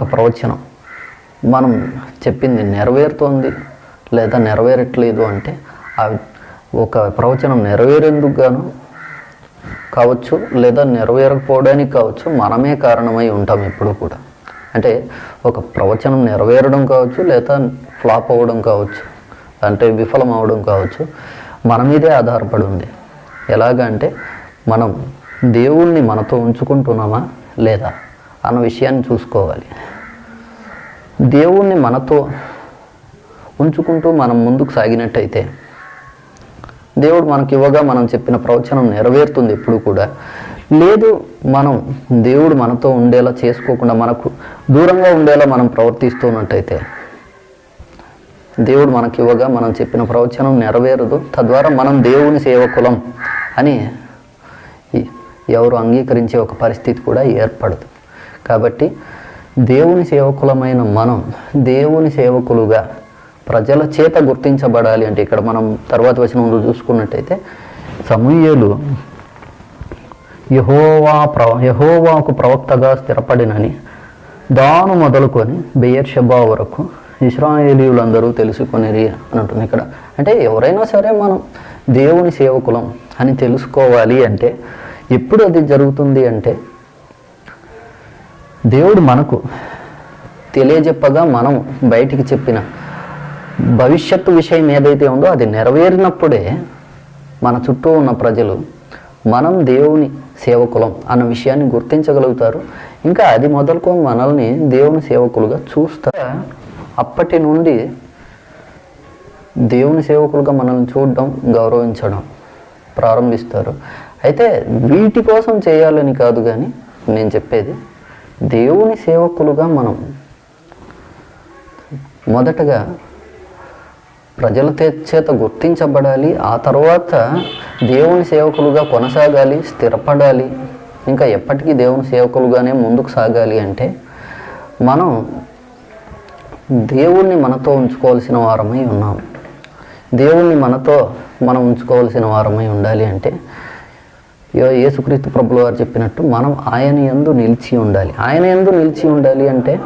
ఒక ప్రవచనం. మనం చెప్పింది నెరవేరుతోంది లేదా నెరవేరట్లేదు అంటే అవి ఒక ప్రవచనం నెరవేరేందుకు గాను కావచ్చు లేదా నెరవేరకపోవడానికి కావచ్చు మనమే కారణమై ఉంటాం ఎప్పుడు కూడా. అంటే ఒక ప్రవచనం నెరవేరడం కావచ్చు లేదా ఫ్లాప్ అవ్వడం కావచ్చు అంటే విఫలం అవ్వడం కావచ్చు మన మీదే ఆధారపడి ఉంది. ఎలాగంటే మనం దేవుణ్ణి మనతో ఉంచుకుంటున్నామా లేదా? అన్న విషయాన్ని చూసుకోవాలి. దేవుణ్ణి మనతో ఉంచుకుంటూ మనం ముందుకు సాగినట్టయితే దేవుడు మనకి ఇవ్వగా మనం చెప్పిన ప్రవచనం నెరవేరుతుంది ఎప్పుడు కూడా. లేదు మనం దేవుడు మనతో ఉండేలా చేసుకోకుండా మనకు దూరంగా ఉండేలా మనం ప్రవర్తిస్తున్నట్టయితే దేవుడు మనకి ఇవ్వగా మనం చెప్పిన ప్రవచనం నెరవేరదు. తద్వారా మనం దేవుని సేవకులం అని ఎవరు అంగీకరించే ఒక పరిస్థితి కూడా ఏర్పడదు. కాబట్టి దేవుని సేవకులమైన మనం దేవుని సేవకులుగా ప్రజల చేత గుర్తించబడాలి అంటే ఇక్కడ మనం తర్వాత వచనంలో చూసుకున్నట్టయితే సమూయేలు యహోవా ప్రవ యహోవాకు ప్రవక్తగా స్థిరపడినని దాను మొదలుకొని బెయర్షబా వరకు ఇస్రాయేలీయులందరూ తెలుసుకునేది అని ఉంటుంది ఇక్కడ. అంటే ఎవరైనా సరే మనం దేవుని సేవకులం అని తెలుసుకోవాలి అంటే ఎప్పుడు అది జరుగుతుంది అంటే దేవుడు మనకు తెలియజెప్పగా మనం బయటికి చెప్పిన భవిష్యత్తు విషయం ఏదైతే ఉందో అది నెరవేరినప్పుడే మన చుట్టూ ఉన్న ప్రజలు మనం దేవుని సేవకులం అన్న విషయాన్ని గుర్తించగలుగుతారు. ఇంకా అది మొదలుకొని మనల్ని దేవుని సేవకులుగా చూస్తా అప్పటి నుండి దేవుని సేవకులుగా మనల్ని చూడడం గౌరవించడం ప్రారంభిస్తారు. అయితే వీటి కోసం చేయాలని కాదు కానీ నేను చెప్పేది దేవుని సేవకులుగా మనం మొదటగా ప్రజల చేత గుర్తించబడాలి ఆ తర్వాత దేవుని సేవకులుగా కొనసాగాలి స్థిరపడాలి. ఇంకా ఎప్పటికీ దేవుని సేవకులుగానే ముందుకు సాగాలి అంటే మనం దేవుణ్ణి మనతో ఉంచుకోవాల్సిన వారమై ఉన్నాం. దేవుణ్ణి మనతో మనం ఉంచుకోవాల్సిన వారమై ఉండాలి అంటే యేసుక్రీస్తు ప్రభుల వారు చెప్పినట్టు మనం ఆయన యందు నిలిచి ఉండాలి. ఆయన ఎందు నిలిచి ఉండాలి అంటే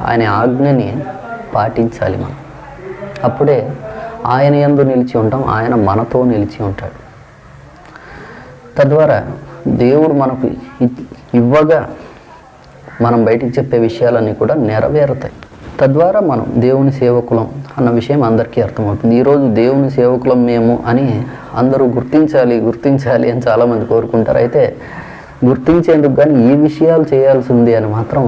ఆయన ఆజ్ఞని పాటించాలి మనం. అప్పుడే ఆయన ఎందు నిలిచి ఉంటాం ఆయన మనతో నిలిచి ఉంటాడు. తద్వారా దేవుడు మనకు ఇవ్వగా మనం బయటికి చెప్పే విషయాలన్నీ కూడా నెరవేరుతాయి. తద్వారా మనం దేవుని సేవకులం అన్న విషయం అందరికీ అర్థమవుతుంది. ఈరోజు దేవుని సేవకులం మేము అని అందరూ గుర్తించాలి గుర్తించాలి అని చాలామంది కోరుకుంటారు. అయితే గుర్తించేందుకు కానీ ఈ విషయాలు చేయాల్సింది అని మాత్రం